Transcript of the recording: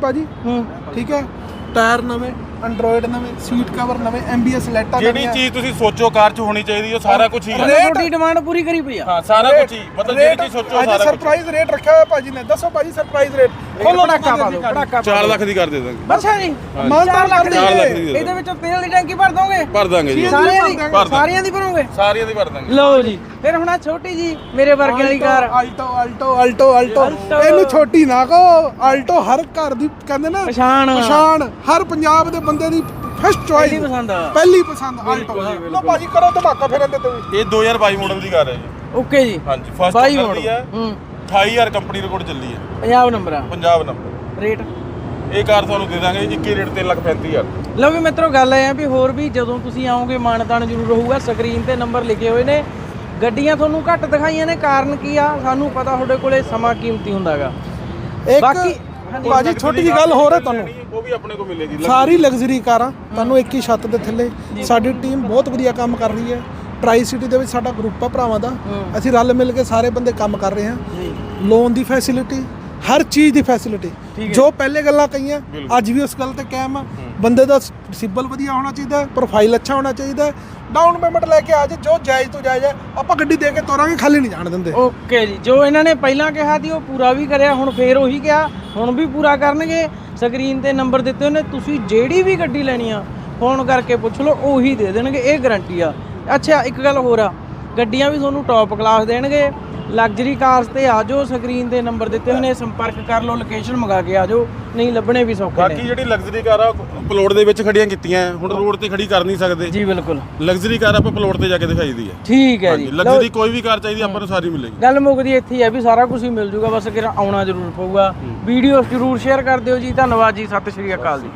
ਭਾਜੀ? ਹੂੰ। ਠੀਕ ਹੈ? ਟਾਇਰ ਨਵੇਂ? ਐਂਡਰੋਇਡ ਨਵੇਂ ਸੀਟ ਕਵਰ ਨਵੇਂ ਐਮਬੀਐਸ ਲਾਈਟਾਂ ਜਿਹੜੀ ਨਵੀਆਂ। ਚੀਜ਼ ਤੁਸੀਂ ਸੋਚੋ ਕਾਰ 'ਚ ਹੋਣੀ ਚਾਹੀਦੀ ਉਹ ਸਾਰਾ ਕੁਝ ਹੀ ਹੈ ਰੇਟ- ਤੁਹਾਡੀ ਡਿਮਾਂਡ ਪੂਰੀ ਕਰੀ ਪਈ ਆ। ਹਾਂ ਸਾਰਾ ਕੁਝ ਹੀ ਮਤਲਬ ਜਿਹੜੀ ਚੀਜ਼ ਸੋਚੋ ਅੱਜ ਸਾਰਾ ਕੁਝ ਸਰਪ੍ਰਾਈਜ਼ ਰੇਟ ਰੱਖਿਆ ਹੋਇਆ ਭਾਜੀ ਨੇ ਦੱਸੋ ਭਾਜੀ ਸਰਪ੍ਰਾਈਜ਼ ਰੇਟ ਖੋਲੋ ਪੜਾਕਾ ਪਾ ਦਿਓ ਪੜਾਕਾ 4 ਲੱਖ ਦੀ ਕਰ ਦੇ ਦਾਂਗੇ। ਅੱਛਾ ਜੀ ਲੱਖ ਕਰ ਦੀ ਚਾਰ ਲੱਖ ਦੀ ਇਹਦੇ ਵਿੱਚੋਂ ਤੇਲ ਦੀ ਟੈਂਕੀ ਭਰ ਦੋਗੇ? ਭਰ ਦਾਂਗੇ ਜੀ। ਸਾਰਿਆਂ ਦੀ ਭਰ ਦਾਂਗੇ। ਸਾਰਿਆਂ ਦੀ ਭਰੋਗੇ? ਸਾਰੀਆਂ ਦੀ ਭਰ ਦਾਂਗੇ। ਲਓ ਜੀ। ਫਿਰ ਹੁਣ ਆਹ ਛੋਟੀ ਜੀ ਮੇਰੇ ਵਰਗੇ ਵਾਲੀ car. Alto Alto Alto Alto Alto. ਇਹਨੂੰ ਛੋਟੀ ਨਾ ਕਹੋ ਆਲਟੋ ਹਰ ਘਰ ਦੀ ਕਹਿੰਦੇ ਨਾ ਪਛਾਣ। ਪਛਾਣ। ਹਰ ਪੰਜਾਬ ਦੇ ਬੰਦੇ ਦੀ ਫਸਟ ਚੁਆਇਸ ਪਹਿਲੀ ਪਸੰਦ ਆ। ਪਹਿਲੀ ਪਸੰਦ ਆਲਟੋ ਲੋ ਭਾਜੀ ਕਰੋ ਧਮਾਕਾ ਫਿਰ ਇਹਦੇ ਤੇ ਵੀ। ਇਹ 2022 ਮਾਡਲ ਦੀ ਕਾਰ ਹੈ ਜੀ। ਓਕੇ ਜੀ। ਹਾਂਜੀ ਫਸਟ ਬਾਈ ਮੋੜ ਦੀ ਹੈ। ਹੂੰ। 28000 ਕੰਪਨੀ ਰਿਕਾਰਡ ਚੱਲੀ ਹੈ। ਪੰਜਾਬ ਨੰਬਰ ਆ। ਪੰਜਾਬ ਨੰਬਰ ਰੇਟ ਇਹ ਕਾਰ ਤੁਹਾਨੂੰ ਦੇ ਦਾਂਗੇ 21 ਰੇਟ 3,35,000 ਲਓ ਵੀ ਮਿੱਤਰੋ ਗੱਲ ਇਹ ਆ ਵੀ ਹੋਰ ਵੀ ਜਦੋਂ ਤੁਸੀਂ ਆਓਗੇ ਮਾਨਤਾਨ ਜ਼ਰੂਰ ਰਹੂਗਾ। ਸਕਰੀਨ ਤੇ ਨੰਬਰ ਲਿਖੇ ਹੋਏ ਨੇ। ਗੱਡੀਆਂ ਤੁਹਾਨੂੰ ਘੱਟ ਦਿਖਾਈਆਂ ਨੇ। ਕਾਰਨ ਕੀ ਆ? ਸਾਨੂੰ ਪਤਾ ਤੁਹਾਡੇ ਕੋਲੇ ਸਮਾਂ ਕੀਮਤੀ ਹੁੰਦਾਗਾ। ਇੱਕ ਬਾਕੀ ਭਾਜੀ ਛੋਟੀ ਜੀ ਗੱਲ ਹੋਰ ਹੈ ਤੁਹਾਨੂੰ। ਉਹ ਵੀ ਆਪਣੇ ਕੋਲ ਮਿਲੇਗੀ। ਸਾਰੀ ਲਗਜ਼ਰੀ ਕਾਰਾਂ ਤੁਹਾਨੂੰ ਇੱਕ ਹੀ ਛੱਤ ਦੇ ਥੱਲੇ। ਸਾਡੀ ਟੀਮ ਬਹੁਤ ਵਧੀਆ ਕੰਮ ਕਰ ਰਹੀ ਹੈ। ਟਰਾਈ ਸਿਟੀ ਦੇ ਵਿੱਚ ਸਾਡਾ ਗਰੁੱਪ ਆ ਭਰਾਵਾਂ ਦਾ। ਅਸੀਂ ਰਲ ਮਿਲ ਕੇ ਸਾਰੇ ਬੰਦੇ ਕੰਮ ਕਰ ਰਹੇ ਹਾਂ। ਲੋਨ ਦੀ ਫੈਸਿਲਿਟੀ ਹਰ ਚੀਜ਼ ਦੀ ਫੈਸਿਲਿਟੀ ਜੋ ਪਹਿਲੇ ਗੱਲਾਂ ਕਹੀਆਂ ਅੱਜ ਵੀ ਉਸ ਗੱਲ ਤੇ ਕਾਇਮ ਆ। ਬੰਦੇ ਦਾ ਸਿਬਲ ਵਧੀਆ ਹੋਣਾ ਚਾਹੀਦਾ ਪ੍ਰੋਫਾਈਲ ਅੱਛਾ ਹੋਣਾ ਚਾਹੀਦਾ ਡਾਊਨ ਪੇਮੈਂਟ ਲੈ ਕੇ ਆ ਜੇ ਜੋ ਜਾਇਜ਼ ਤੋਂ ਜਾਇਜ਼ ਹੈ ਆਪਾਂ ਗੱਡੀ ਦੇ ਕੇ ਤੋਰਾਂਗੇ ਖਾਲੀ ਨਹੀਂ ਜਾਣ ਦਿੰਦੇ। ਓਕੇ ਜੀ। ਜੋ ਇਹਨਾਂ ਨੇ ਪਹਿਲਾਂ ਕਿਹਾ ਸੀ ਉਹ ਪੂਰਾ ਵੀ ਕਰਿਆ ਹੁਣ ਫੇਰ ਉਹੀ ਕਿਹਾ ਹੁਣ ਵੀ ਪੂਰਾ ਕਰਨਗੇ। ਸਕਰੀਨ ਤੇ ਨੰਬਰ ਦਿੱਤੇ ਉਹਨੇ, ਤੁਸੀਂ ਜਿਹੜੀ ਵੀ ਗੱਡੀ ਲੈਣੀ ਆ, ਫੋਨ ਕਰਕੇ ਪੁੱਛ ਲਓ, ਉਹੀ ਦੇ ਦੇਣਗੇ, ਇਹ ਗਾਰੰਟੀ ਆ। ਅੱਛਾ, ਇੱਕ ਗੱਲ ਹੋਰ ਆ, ਗੱਡੀਆਂ ਵੀ ਤੁਹਾਨੂੰ ਟੌਪ ਕਲਾਸ ਦੇਣਗੇ। ਲਗਜ਼ਰੀ ਕਾਰਸ ਤੇ ਆ ਜਾਓ ਸਕਰੀਨ ਤੇ ਨੰਬਰ ਦਿੱਤੇ ਹੋਏ ਨੇ ਸੰਪਰਕ ਕਰ ਲਓ ਲੋਕੇਸ਼ਨ ਮੰਗਾ ਕੇ ਆ ਜਾਓ ਨਹੀਂ ਲੱਭਣੇ ਵੀ ਸੌਖੇ ਬਾਕੀ ਨੇ। ਜਿਹੜੀ ਲਗਜ਼ਰੀ ਕਾਰ ਆ ਪਲੋਟ ਦੇ ਵਿੱਚ ਖੜੀਆਂ ਕੀਤੀਆਂ ਹੈ। ਹੁਣ ਰੋਡ ਤੇ ਖੜੀ ਕਰ ਨਹੀਂ ਸਕਦੇ। ਜੀ ਬਿਲਕੁਲ। ਲਗਜ਼ਰੀ ਕਾਰ ਆਪਾਂ ਪਲੋਟ ਤੇ ਜਾ ਕੇ ਦਿਖਾਈ ਦੀ ਹੈ ਠੀਕ ਹੈ ਜੀ। ਲਗਜ਼ਰੀ ਕੋਈ ਵੀ ਕਾਰ ਚਾਹੀਦੀ ਆਪਾਂ ਨੂੰ ਸਾਰੀ ਮਿਲੇਗੀ। ਗੱਲ ਮੁੱਕਦੀ ਇੱਥੇ ਹੀ ਹੈ ਵੀ ਸਾਰਾ ਕੁਝ ਹੀ ਮਿਲ ਜੂਗਾ ਬਸ ਕਿ ਆਉਣਾ ਜ਼ਰੂਰ ਪਊਗਾ। ਵੀਡੀਓ ਜ਼ਰੂਰ ਸ਼ੇਅਰ ਕਰ ਦਿਓ ਜੀ। ਧੰਨਵਾਦ ਜੀ। ਸਤਿ ਸ਼੍ਰੀ ਅਕਾਲ ਜੀ।